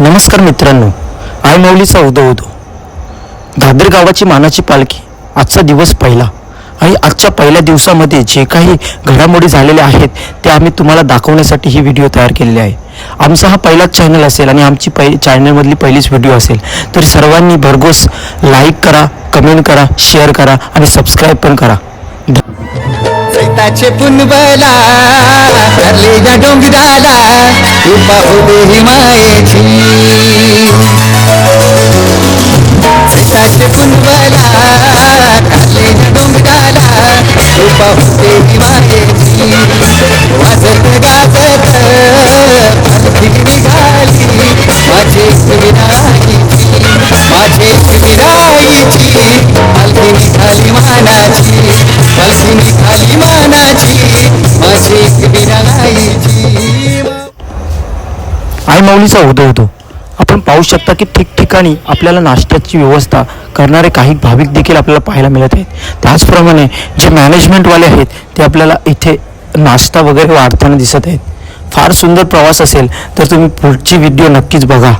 नमस्कार मित्रांनो आय माऊलीचा उदो उदो. दादर गावाची मानाची पालखी आजचा दिवस पहिला. आणि आजच्या पहिल्या दिवसामध्ये जे काही घडामोडी झालेल्या आहेत ते आम्ही तुम्हाला दाखवण्यासाठी ही व्हिडिओ तयार केलेली आहे. आमचा हा पहिलाच चॅनल असेल आणि आमची पहि चॅनलमधली पहिलीच व्हिडिओ असेल तर सर्वांनी भरघोस लाईक करा कमेंट करा शेअर करा आणि सबस्क्राईब पण करा. चैताचे पुनबला ठरले या डोंगराला कृपा होते हिमायची. चैताचे पुनबला ठरले या डोंगराला कृपा होते हिमायची. वाजत गाजत पालखी निघाली माझे विनाईची माझे विनाईची पालखी निघाली मानाची. पालखी निघाली मानाची माझे विनाईची आई माऊलीचा उदय होतो. आपण पाहू शकता की ठिकठिकाणी आपल्याला नाश्त्याची व्यवस्था करणारे काही भाविक देखील आपल्याला पाहायला मिळत आहेत. त्याचप्रमाणे जे मॅनेजमेंटवाले आहेत ते आपल्याला इथे नाश्ता वगैरे वाढताना दिसत आहेत. फार सुंदर प्रवास असेल तर तुम्ही पुढची व्हिडिओ नक्कीच बघा.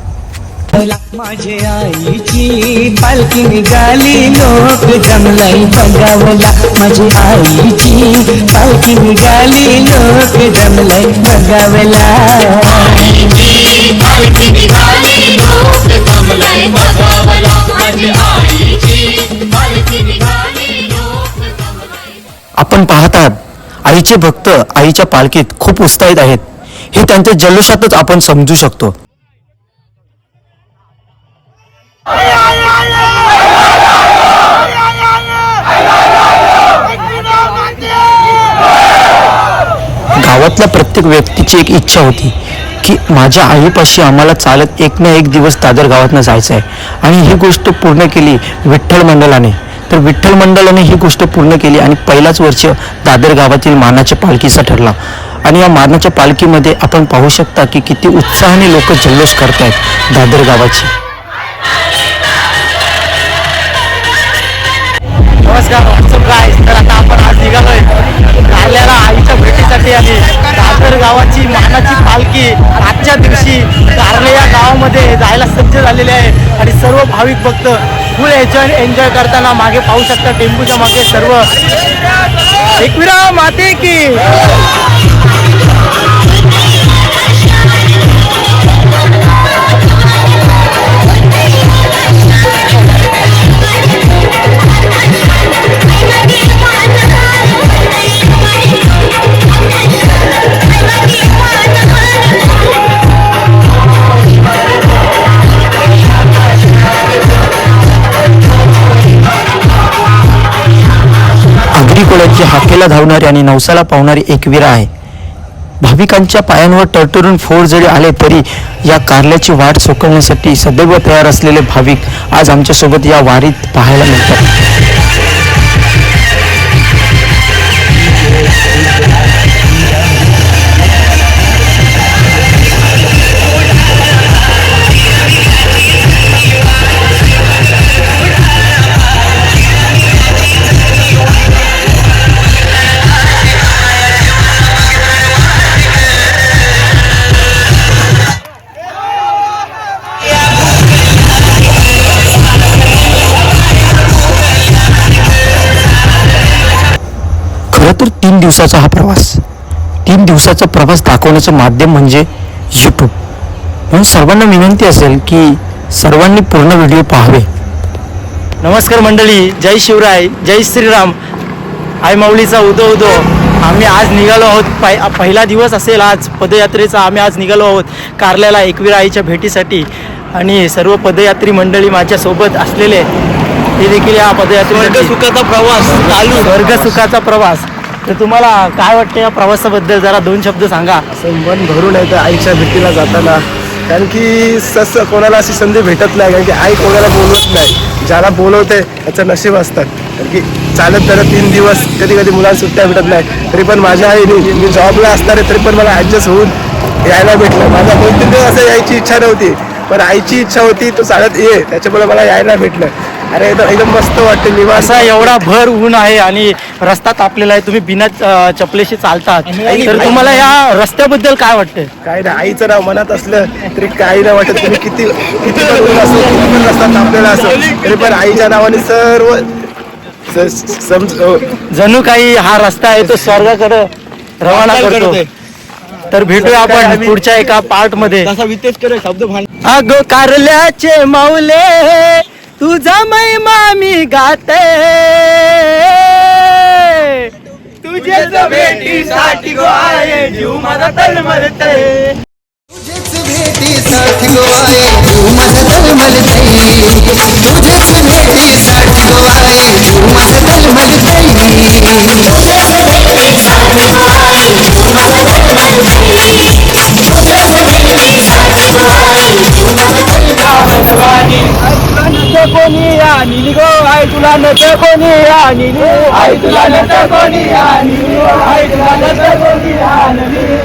माझे आईची पालखी निघाली लोक जमलाई बघावला माझी आईची पालखी निघाली लोक जमलाई बघावला पालखी निघाली लोक जमलंय बघावला माझी आईची पालखी निघाली लोक जमलंय आपण पाहतात आईचे भक्त आईच्या पालखीत खूप उत्साहित आहेत. हे त्यांच्या जल्लोषातच आपण समजू शकतो. गावातल्या प्रत्येक व्यक्तीची एक इच्छा होती की माझ्या आईपाशी आम्हाला चालत एक ना एक दिवस दादर गावातनं जायचं आहे. आणि ही गोष्ट पूर्ण केली विठ्ठल मंडळाने तर विठ्ठल मंडळाने ही गोष्ट पूर्ण केली आणि पहिलाच वर्ष दादर गावातील मानाच्या पालखीचा ठरला. आणि या मानाच्या पालखीमध्ये आपण पाहू शकता की किती उत्साहाने लोक जल्लोष करत आहेत दादर गावाची. नमस्कार व्हॉट्सअप गाईस तर आता आपण आज निघालोय आल्याला आईच्या भेटीसाठी आणि दादर गावाची मानाची पालखी आजच्या दिवशी कारले या गावामध्ये जायला सज्ज झालेली आहे. आणि सर्व भाविक भक्त फुल एन्जॉय एन्जॉय करताना मागे पाहू शकता. टेम्पूच्या मागे सर्व. एकविरा माते की. आगरी हाकेला धावणारी आणि नवसाला पावणारी एक विरा आहे. भाविकांच्या पायांवर टरटरून फोड जरी आले तरी या कारल्याची वाट सोकवण्यासाठी सदैव तयार असलेले भाविक आज आमच्यासोबत या वारीत पाहायला मिळतात. तर तीन दिवसाचा हा प्रवास. तीन दिवसाचा प्रवास दाखवण्याचं माध्यम म्हणजे यूट्यूब म्हणून सर्वांना विनंती असेल की सर्वांनी पूर्ण व्हिडिओ पाहावे. नमस्कार मंडळी जय शिवराय जय श्रीराम. आई माऊलीचा उदो उदो. आम्ही आज निघालो आहोत. पाय पहिला दिवस असेल आज पदयात्रेचा आम्ही आज निघालो आहोत कारल्याला एकवीर आईच्या भेटीसाठी. आणि सर्व पदयात्री मंडळी माझ्यासोबत असलेले हे देखील या पदयात्रे सुखाचा प्रवास चालू. वर्ग सुखाचा प्रवास. तर तुम्हाला काय वाटतं या प्रवासाबद्दल? जरा दोन शब्द सांगा. असं मन भरून येतं आईच्या भेटीला जाताना. कारण की सस कोणाला अशी संधी भेटत नाही. कारण की आई कोणाला बोलवत नाही. ज्याला बोलवते त्याचं नशीब असतात कारण की चालत जरा तीन दिवस कधी कधी मुलांना सुट्ट्या भेटत नाही. तरी पण माझ्या आईने मी जॉबला असणार आहे तरी पण मला ॲडजस्ट होऊन यायला भेटलं. माझा दोन तीन दिवस असं यायची इच्छा नव्हती. पण आईची इच्छा होती तो चालत ये. त्याच्यामुळे मला यायला भेटलं. अरे एकदम एकदम मस्त वाटते निवांत. असा एवढा भर ऊन आहे आणि रस्ता तापलेला आहे. तुम्ही बिना अं, चपलेशी चालतात. तर तुम्हाला या रस्त्याबद्दल काय वाटतं काय नाही आईचं नाव मनात असलं तरी काही नाही वाटत. तुम्ही किती किती पण ऊन असो किती पण रस्ता तापलेला असो तरी पण आईच्या नावाने सर्व स- समज अ, जणू काही हा रस्ता आहे तो स्वर्गाकडे रवाना करतो. तर भेटूया आपण पुढच्या एका पार्टमध्ये. अग कारल्याचे माऊले तुझा महिमा मी गाते. तुझेच भेटीसाठी गो आहे जीव माझा तळमळते तुझेच भेटीसाठी गो आहे तू माझं तळमळते तुझेच भेटीसाठी गो आहे तू माझं तळमळते तुला नट कोणी आणली आई तुला नच कोणी आणली आई तुला नच कोणी आणली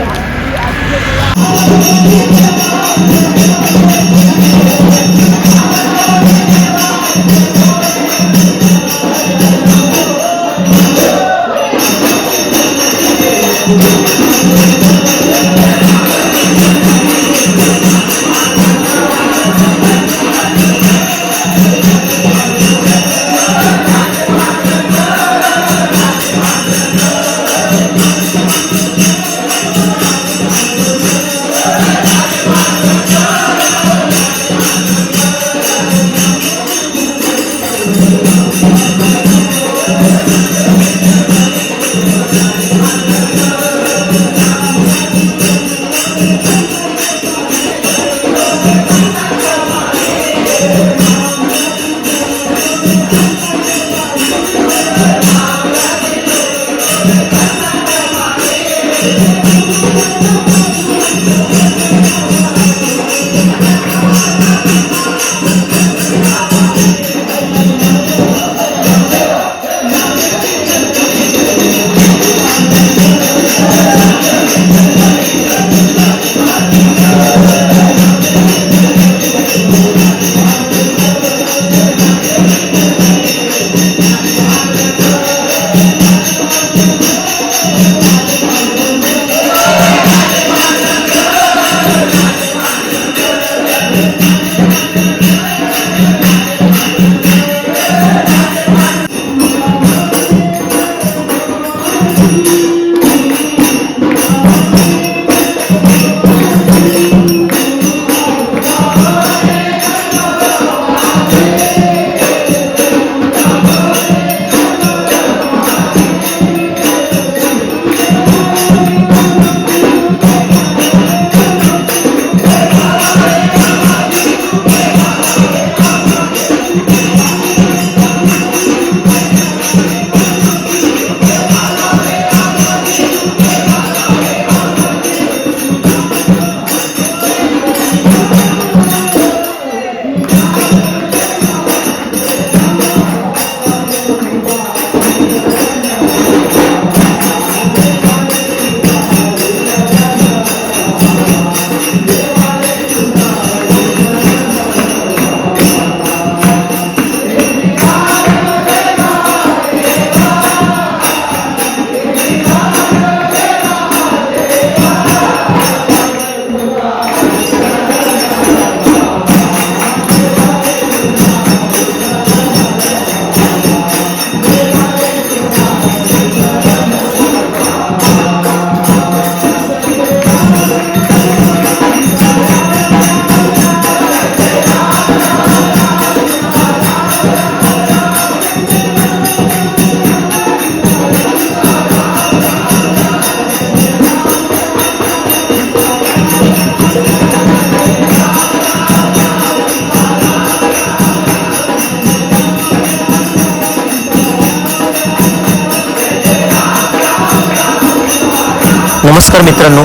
नमस्कार मित्रांनो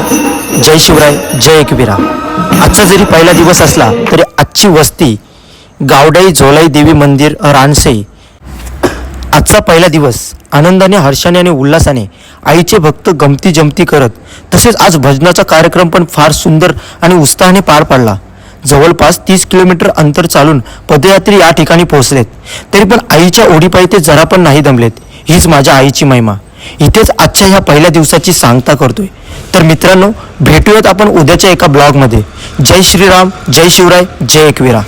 जय शिवराय जय एकवीरा. आजचा जरी पहिला दिवस असला तरी आजची वस्ती गावडाई झोलाई देवी मंदिर रानसे. आजचा पहिला दिवस आनंदाने हर्षाने आणि उल्हासाने आईचे भक्त गमती जमती करत तसेच आज भजनाचा कार्यक्रम पण फार सुंदर आणि उत्साहाने पार पडला. जवळपास तीस किलोमीटर अंतर चालून पदयात्री या ठिकाणी पोहोचलेत. तरी पण आईच्या ओढीपायी ते जरा पण नाही दमलेत. हीच माझ्या आईची महिमा. इथेच आजच्या ह्या पहिल्या दिवसाची सांगता करतोय. तर मित्रांनो भेटूयात आपण उद्याच्या एका ब्लॉगमध्ये. जय श्रीराम जय शिवराय जय एकविरा.